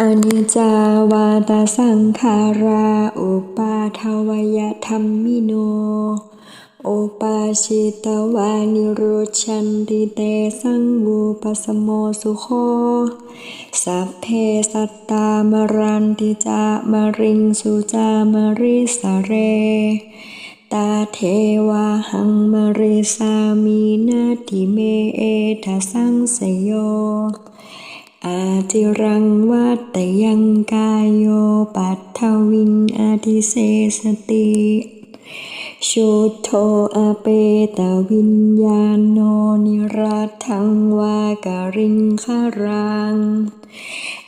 อนิจจาวาตสังขาราอุปาทวยธรรมิโนโอปาชิตวานิโรชันติเตสังวูปสมโมสุโคสัพเพสัตตามรันติจามริงสุจามริสเร ตาเทวาหังมริสามีนาติเมเอทสังสยโย อาติรังวัตยังกายโยปัททวินอาทิเสสติชุดโทอาเปตวิญญาณโนนิรัตถังวากริงคารัง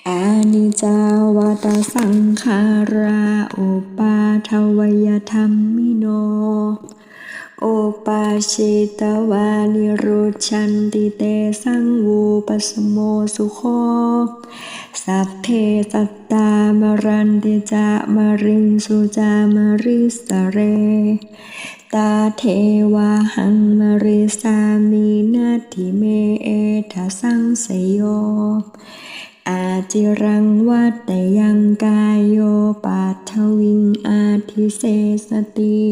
อานิจาวตสังขารา อุปาทวยธรรมมิโน โอปาชิตวานิรุชันติเตสังวูปสโมสุโคสัพเพสัตตามรันติจามริงสุจามริสเร ตาเทวาหังมริสามีนาทิเมเอทะสังสยโยอาจิรังวัตยังกายโยปัทวิงอาทิเสสติ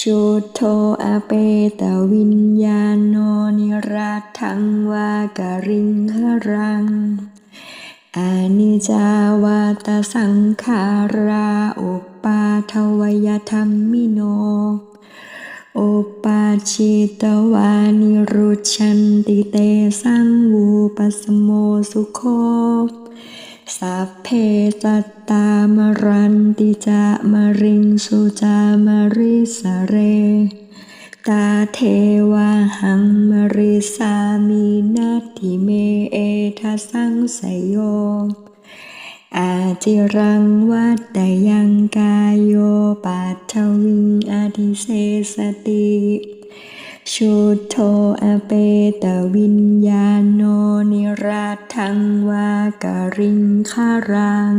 ชุดโทอาเปตวิญญาณโนนิรัตังวากริงหรังอานิจาวาตสังขาราอุปาทวยธรรมิโน อุปาชิตวานิรุชันติเตสังวูปสโมสุโค สัพเพสัตตามรันติจามริงสุจามริสเร ตาเทวาหังมริสามีนาทิเมเอทะสังสยโยอาจิรังวัตยังกายโยปัทวิงอาทิเสสติ ชุดโทอเปตวิญญาณโนนิราทังวากริงคารัง